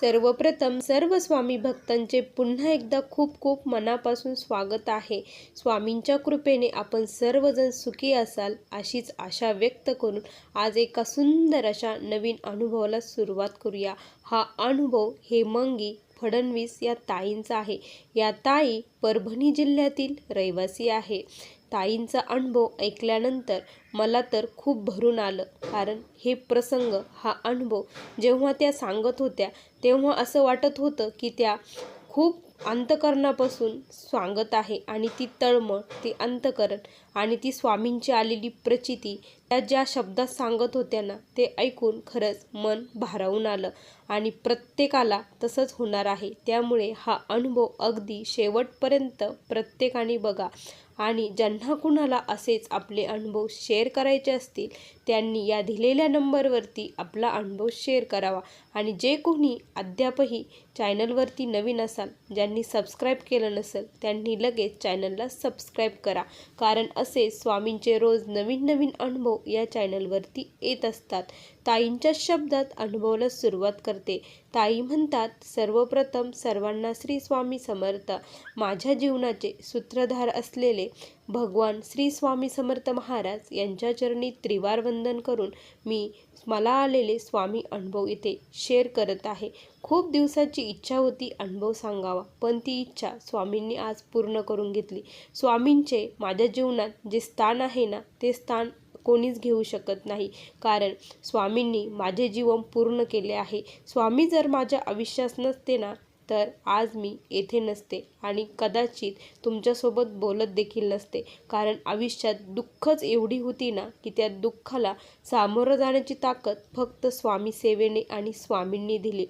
सर्वप्रथम सर्व स्वामी भक्तांचे पुन्हा एकदा खूप खूप मनापासून स्वागत आहे. स्वामींच्या कृपेने आपण सर्वजण सुखी असाल अशीच आशा व्यक्त करून आज एका सुंदर अशा नवीन अनुभवाला सुरुवात करूया. हा अनुभव हेमंगी फडणवीस या ताईंचा आहे. या ताई परभणी जिल्ह्यातील रहिवासी आहे. ताईंचा अनुभव ऐकल्यानंतर मला तर खूप भरून आलं. कारण हे प्रसंग हा अनुभव जेव्हा त्या सांगत होत्या तेव्हा असं वाटत होतं की त्या खूप अंतकरणापासून सांगत आहे आणि ती तळमळ ती अंतकरण आणि ती स्वामींची आलेली प्रचिती त्या ज्या शब्दात सांगत होत्या ना ते ऐकून खरंच मन भारावून आलं आणि प्रत्येकाला तसंच होणार आहे. त्यामुळे हा अनुभव अगदी शेवटपर्यंत प्रत्येकाने बघा. आणि ज्यांना कुणाला असेच आपले अनुभव शेअर करायचे असतील त्यांनी या दिलेल्या नंबरवरती आपला अनुभव शेअर करावा. आणि जे कोणी अद्यापही चॅनलवरती नवीन असाल ज्यांनी सबस्क्राईब केलं नसेल त्यांनी लगेच चॅनलला सबस्क्राईब करा. कारण असे स्वामींचे रोज नवीन नवीन अनुभव या चॅनलवरती येत असतात. ताईंच्या शब्दात अनुभवला सुरुवात करते. ताई म्हणतात सर्वप्रथम सर्वांना श्री स्वामी समर्थ. माझ्या जीवनाचे सूत्रधार असलेले भगवान श्री स्वामी समर्थ महाराज यांच्या चरणी त्रिवार वंदन करून मी मला आलेले स्वामी अनुभव इथे शेअर करत आहे. खूप दिवसाची इच्छा होती अनुभव सांगावा पण ती इच्छा स्वामींनी आज पूर्ण करून घेतली. स्वामींचे माझ्या जीवनात जे स्थान आहे ना ते स्थान कोणीच घेऊ शकत नाही. कारण स्वामींनी माझे जीवन पूर्ण केले आहे. स्वामी जर माझ्या आयुष्यात नसते ना तर आज मी येथे नसते आणि कदाचित तुमच्यासोबत बोलत देखील नसते. कारण आयुष्यात दुःखच एवढी होती ना की त्या दुःखाला सामोरं जाण्याची ताकद फक्त स्वामी सेवेने आणि स्वामींनी दिली.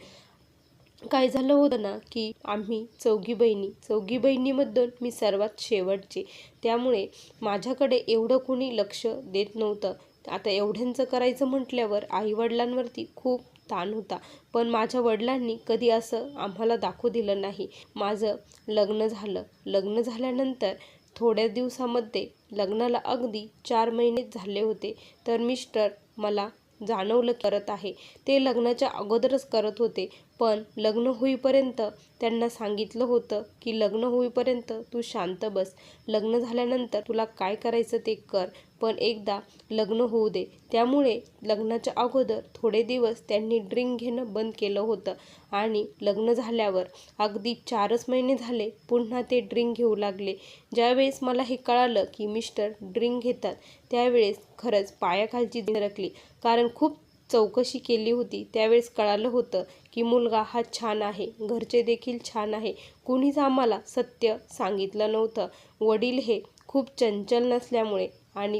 काय झालं होतं ना की आम्ही चौघी बहिणी चौघी बहिणीमधून मी सर्वात शेवटचे. त्यामुळे माझ्याकडे एवढं कोणी लक्ष देत नव्हतं. आता एवढ्यांचं करायचं म्हटल्यावर आईवडिलांवरती खूप ताण होता. पण माझ्या वडिलांनी कधी असं आम्हाला दाखवू दिलं नाही. माझं लग्न झालं. लग्न झाल्यानंतर थोड्या दिवसामध्ये लग्नाला अगदी चार महिने झाले होते. तर मिस्टर मला जाणवलं करत आहे. ते लग्नाच्या अगोदरच करत होते. पण लग्न होईपर्यंत त्यांना सांगितलं होतं की लग्न होईपर्यंत तू शांत बस. लग्न झाल्यानंतर तुला काय करायचं ते कर. पण एकदा लग्न होऊ दे. त्यामुळे लग्नाच्या अगोदर थोडे दिवस त्यांनी ड्रिंक घेणं बंद केलं होतं आणि लग्न झाल्यावर अगदी चारच महिने झाले पुन्हा ते ड्रिंक घेऊ लागले. ज्यावेळेस मला हे कळालं की मिस्टर ड्रिंक घेतात त्यावेळेस खरंच पायाखालची रकली कारण खूप चौकशी केली होती. त्यावेळेस कळालं होतं की मुलगा हा छान आहे. घरचे देखील छान आहे. कुणीच आम्हाला सत्य सांगितलं नव्हतं. वडील हे खूप चंचल नसल्यामुळे आणि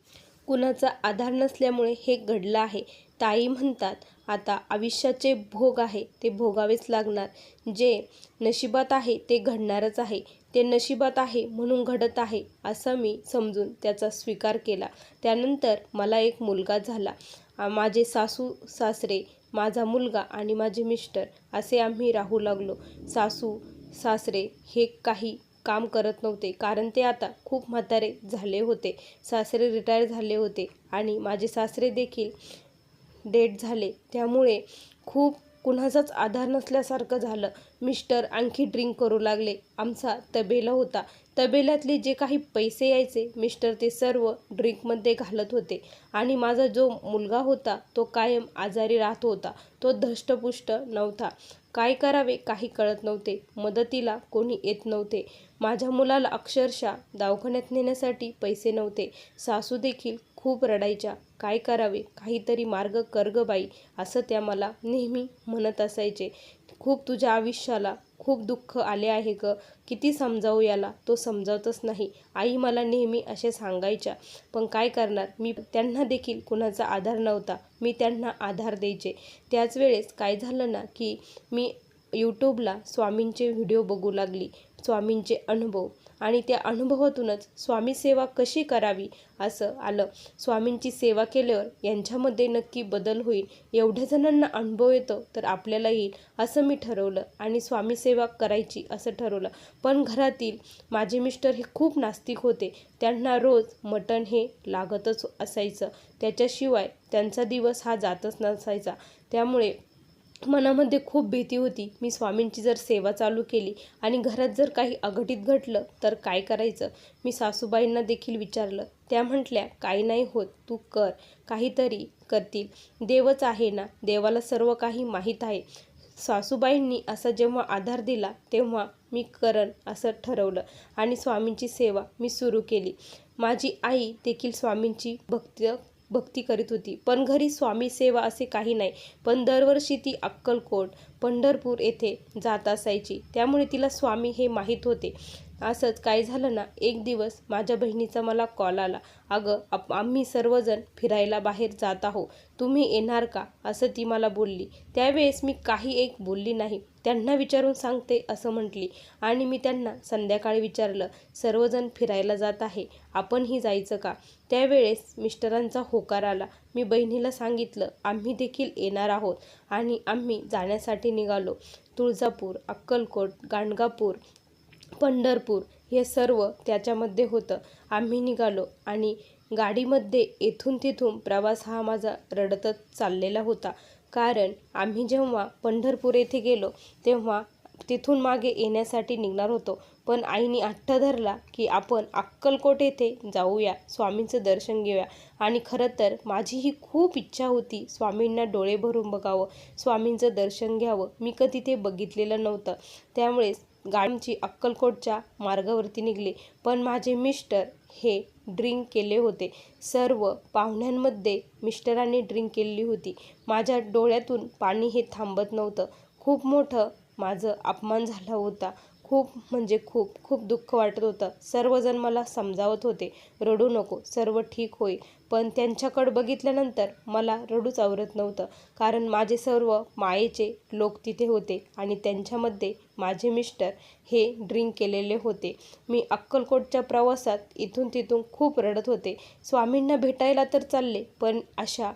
कुणाचा आधार नसल्यामुळे हे घडलं आहे. ताई म्हणतात आता आयुष्याचे भोग आहे ते भोगावेच लागणार. जे नशिबात आहे ते घडणारच आहे. ते नशिबात आहे म्हणून घडत आहे असं मी समजून त्याचा स्वीकार केला. त्यानंतर मला एक मुलगा झाला. माझे सासू सासरे माझा मुलगा आणि माझे मिस्टर असे आम्ही राहू लागलो. सासू सासरे हे काही काम करत नव्हते कारण ते आता खूप म्हातारे झाले होते. सासरे रिटायर झाले होते आणि माझे सासरे देखील डेट झाले. त्यामुळे खूप कुणाचाच आधार नसल्यासारखं झालं. मिस्टर आणखी ड्रिंक करू लागले. आमचा तबेला होता. तबेल्यातले जे काही पैसे यायचे मिस्टर ते सर्व ड्रिंकमध्ये घालत होते. आणि माझा जो मुलगा होता तो कायम आजारी राहत होता. तो धष्टपुष्ट नव्हता. काय करावे काही कळत नव्हते. मदतीला कोणी येत नव्हते. माझ्या मुलाला अक्षरशः दवाखान्यात नेण्यासाठी पैसे नव्हते. सासू देखील खूप रडायच्या. काय करावे? काहीतरी मार्ग कर बाई असं त्या मला नेहमी म्हणत असायचे. खूप तुझ्या आयुष्याला खूप दुःख आले आहे ग. किती समजावू याला? तो समजावतच नाही. आई मला नेहमी असे सांगायच्या. पण काय करणार? मी त्यांना देखील कुणाचा आधार नव्हता. मी त्यांना आधार द्यायचे. त्याच वेळेस काय झालं ना की मी यूट्यूबला स्वामींचे व्हिडिओ बघू लागली. स्वामींचे अनुभव. आणि त्या अनुभवातूनच स्वामी सेवा कशी करावी असं आलं. स्वामींची सेवा केल्यावर यांच्यामध्ये नक्की बदल होईल. एवढ्या जणांना अनुभव येतो तर आपल्याला येईल असं मी ठरवलं आणि स्वामी सेवा करायची असं ठरवलं. पण घरातील माझे मिस्टर हे खूप नास्तिक होते. त्यांना रोज मटण हे लागतच असायचं. त्याच्याशिवाय त्यांचा दिवस हा जातच नसायचा. त्यामुळे मनामध्ये खूप भीती होती. मी स्वामींची जर सेवा चालू केली आणि घरात जर काही अघटित घडलं तर काय करायचं? मी सासूबाईंना देखील विचारलं. त्या म्हटल्या काही नाही होत. तू कर. काहीतरी करतील. देवच आहे ना. देवाला सर्व काही माहीत आहे. सासूबाईंनी असा जेव्हा आधार दिला तेव्हा मी करन असं ठरवलं आणि स्वामींची सेवा मी सुरू केली. माझी आई देखील स्वामींची भक्त भक्ती करीत होती. पण घरी स्वामी सेवा असे काही नाही. पण दरवर्षी ती अक्कलकोट पंढरपूर येथे जात असायची. त्यामुळे तिला स्वामी हे माहीत होते. असंच काय झालं ना एक दिवस माझ्या बहिणीचा मला कॉल आला. अगं आप आम्ही सर्वजण फिरायला बाहेर जात आहो तुम्ही येणार का? असं ती मला बोलली. त्यावेळेस मी काही एक बोलली नाही. त्यांना विचारून सांगते असं म्हटली. आणि मी त्यांना संध्याकाळी विचारलं सर्वजण फिरायला जात आहे. आपणही जायचं का? त्यावेळेस मिस्टरांचा होकार आला. मी बहिणीला सांगितलं आम्ही देखील येणार आहोत. आणि आम्ही जाण्यासाठी निघालो. तुळजापूर अक्कलकोट गाणगापूर पंढरपूर हे सर्व त्याच्यामध्ये होतं. आम्ही निघालो आणि गाडीमध्ये येथून तिथून प्रवास हा माझा रडतच चाललेला होता. कारण आम्ही जेव्हा पंढरपूर येथे गेलो तेव्हा तिथून मागे येण्यासाठी निघणार होतो. पण आईने हट्ट धरला की आपण अक्कलकोट येथे जाऊया स्वामींचं दर्शन घेऊया. आणि खरं तर माझी ही खूप इच्छा होती स्वामींना डोळे भरून बघावं स्वामींचं दर्शन घ्यावं. मी कधी ते बघितलेलं नव्हतं. त्यामुळे गाडीची अक्कलकोटच्या मार्गावरती निघले. पण माझे मिस्टर हे ड्रिंक केले होते. सर्व पाहुण्यांमध्ये मिस्टरांनी ड्रिंक केलेली होती. माझ्या डोळ्यातून पाणी हे थांबत नव्हतं. खूप मोठं माझं अपमान झाला होता. खूप म्हणजे खूप खूप दुःख वाटत होतं. सर्वजण मला समजावत होते रडू नको सर्व ठीक होईल. पण त्यांच्याकडं बघितल्यानंतर मला रडूच आवरत नव्हतं कारण माझे सर्व मायेचे लोक तिथे होते आणि त्यांच्यामध्ये माझे मिस्टर हे ड्रिंक केलेले होते. मी अक्कलकोटच्या प्रवासात इथून तिथून खूप रडत होते. स्वामींना भेटायला तर चालले पण अशा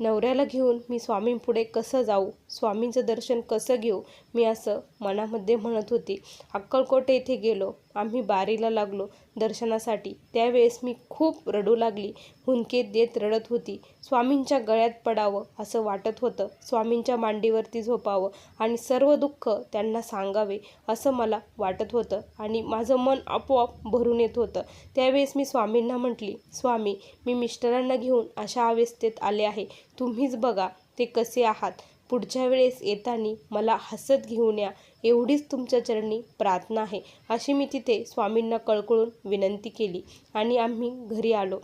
नवऱ्याला घेऊन मी स्वामींपुढे कसं जाऊ? स्वामींचं दर्शन कसं घेऊ? मी असं मनामध्ये म्हणत होती. अक्कलकोट येथे गेलो. आम्ही बारीला लागलो दर्शनासाठी. त्यावेळेस मी खूप रडू लागली. हुंके देत रडत होती. स्वामींच्या गळ्यात पडावं असं वाटत होतं. स्वामींच्या मांडीवरती झोपावं आणि सर्व दुःख त्यांना सांगावे असं मला वाटत होतं आणि माझं मन आपोआप भरून येत होतं. त्यावेळेस मी स्वामींना म्हटली स्वामी मी मिस्टरांना घेऊन अशा अवस्थेत आले आहे. तुम्हीच बघा ते कसे आहात. पुढच्या वेळेस येताना मला हसत घेऊन या. एवढीच तुमच्या चरणी प्रार्थना आहे. अशी मी तिथे स्वामींना कळकळून विनंती केली आणि आम्ही घरी आलो.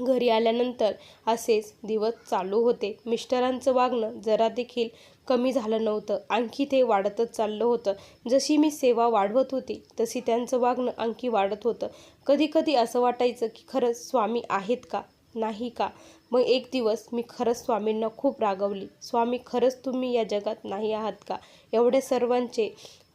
घरी आल्यानंतर असेच दिवस चालू होते. मिस्टरांचं वागणं जरा देखील कमी झालं नव्हतं. आणखी ते वाढतच चाललं होतं. जशी मी सेवा वाढवत होती तशी त्यांचं वागणं आणखी वाढत होतं. कधीकधी असं वाटायचं की खरंच स्वामी आहेत का? नाही का? मग एक दिवस मी खरंच स्वामींना खूप रागवली. स्वामी खरंच तुम्ही या जगात नाही आहात का? एवढे सर्वांचे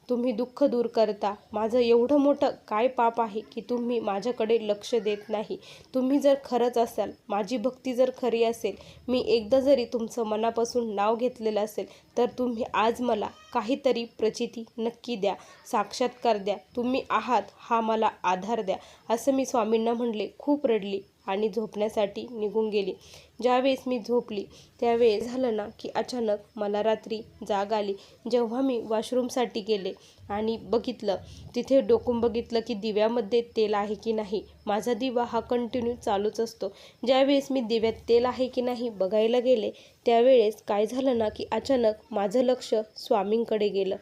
तुम्ही दुःख दूर करता. माझं एवढं मोठं काय पाप आहे की तुम्ही माझ्याकडे लक्ष देत नाही. तुम्ही जर खरंच असाल माझी भक्ती जर खरी असेल मी एकदा जरी तुमचं मनापासून नाव घेतलेलं असेल तर तुम्ही आज मला काहीतरी प्रचिती नक्की द्या साक्षात्कार द्या. तुम्ही आहात हा मला आधार द्या असं मी स्वामींना म्हणले. खूप रडली. आणि झोपण्यासाठी निघून गेली. ज्यावेळेस मी झोपली त्यावेळेस झालं ना की अचानक मला रात्री जाग आली. जेव्हा मी वॉशरूमसाठी गेले आणि बघितलं तिथे डोकून बघितलं की दिव्यामध्ये तेल आहे की नाही. माझा दिवा हा कंटिन्यू चालूच असतो. ज्यावेळेस मी दिव्यात तेल आहे की नाही बघायला गेले त्यावेळेस काय झालं ना की अचानक माझं लक्ष स्वामींकडे गेलं.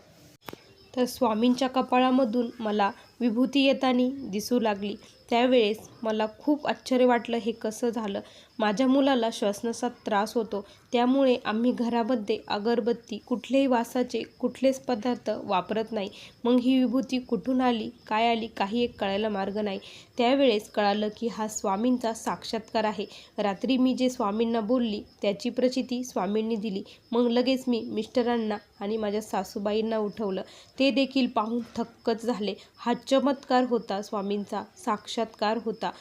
तर स्वामींच्या कपाळामधून मला विभूती येताना दिसू लागली. त्यावेळेस मला खूप आश्चर्य वाटलं हे कसं झालं. माझ्या मुलाला श्वसनाचा त्रास होतो. त्यामुळे आम्ही घरामध्ये अगरबत्ती कुठल्याही वासाचे कुठलेच पदार्थ वापरत नाही. मग ही विभूती कुठून आली काय आली काही एक कळायला मार्ग नाही. त्यावेळेस कळालं की हा स्वामींचा साक्षात्कार आहे. रात्री मी जे स्वामींना बोलली त्याची प्रचिती स्वामींनी दिली. मग लगेच मी मिस्टरांना आणि माझ्या सासूबाईंना उठवलं. ते देखील पाहून थक्कच झाले. हा चमत्कार होता स्वामींचा साक्षात साक्षात्कार होता.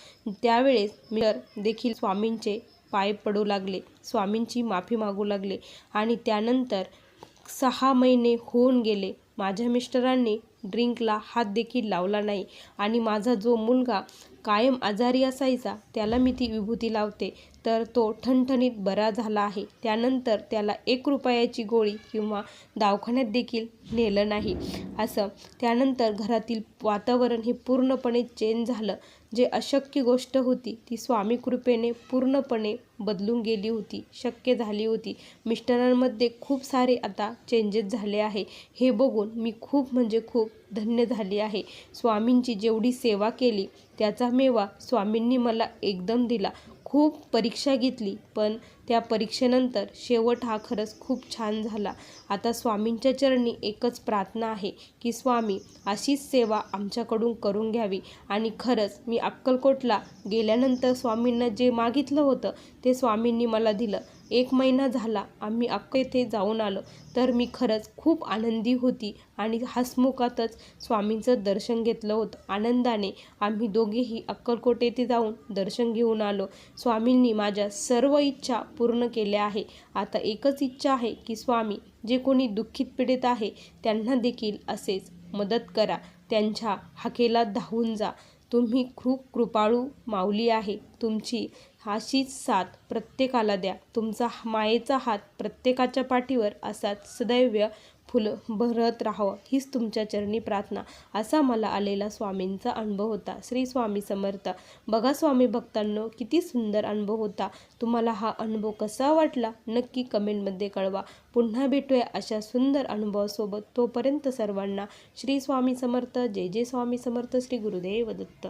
त्यावेळेस मिलर देखील स्वामींचे पाय पडू लागले. स्वामींची माफी मागू लागले आणि त्यानंतर सहा महिने होऊन गेले. माझ्या मिस्टरांनी ड्रिंकला हात देखील लावला नाही. आणि माझा जो मुलगा कायम आजारी असायचा त्याला मी ती विभूती लावते. तर तो ठणठणीत बरा झाला आहे. त्यानंतर त्याला एक रुपयाची गोळी किंवा दवाखान्यात देखील नेलं नाही. असं. त्यानंतर घरातील वातावरण हे पूर्णपणे चेंज झालं. जे अशक्य गोष्ट होती ती स्वामी कृपेने पूर्णपणे बदलून गेली होती शक्य झाली होती. मिस्टरांमध्ये खूप सारे आता चेंजेस झाले आहे. हे बघून मी खूप म्हणजे खूप धन्य झाली आहे. स्वामींची जेवढी सेवा केली त्याचा मेवा स्वामींनी मला एकदम दिला. खूप परीक्षा घेतली पण त्या परीक्षेनंतर शेवट हा खरंच खूप छान झाला. आता स्वामींच्या चरणी एकच प्रार्थना आहे की स्वामी अशीच सेवा आमच्याकडून करून घ्यावी. आणि खरंच मी अक्कलकोटला गेल्यानंतर स्वामींना जे मागितलं होतं ते स्वामींनी मला दिलं. एक महिना झाला आम्ही अक्क येथे जाऊन आलो. तर मी खरंच खूप आनंदी होती आणि हसमुखातच स्वामींचं दर्शन घेतलं होतं. आनंदाने आम्ही दोघेही अक्कलकोट येथे जाऊन दर्शन घेऊन आलो. स्वामींनी माझ्या सर्व इच्छा पूर्ण केल्या आहे. आता एकच इच्छा आहे की स्वामी जे कोणी दुःखित पीडित आहे त्यांना देखील असेच मदत करा. त्यांच्या हाकेला धावून जा. तुम्ही खूप कृपाळू माऊली आहे. तुमची अशीच साथ प्रत्येकाला द्या. तुमचा मायेचा हात प्रत्येकाच्या पाठीवर असाच सदैव फुलं भरत राहावं. हीच तुमच्या चरणी प्रार्थना असा मला आलेला स्वामींचा अनुभव होता. श्री स्वामी समर्थ. बघा स्वामी भक्तांनो किती सुंदर अनुभव होता. तुम्हाला हा अनुभव कसा वाटला? नक्की कमेंटमध्ये कळवा. पुन्हा भेटूया अशा सुंदर अनुभवासोबत. तोपर्यंत सर्वांना श्री स्वामी समर्थ. जय जय स्वामी समर्थ. श्री गुरुदेव दत्त.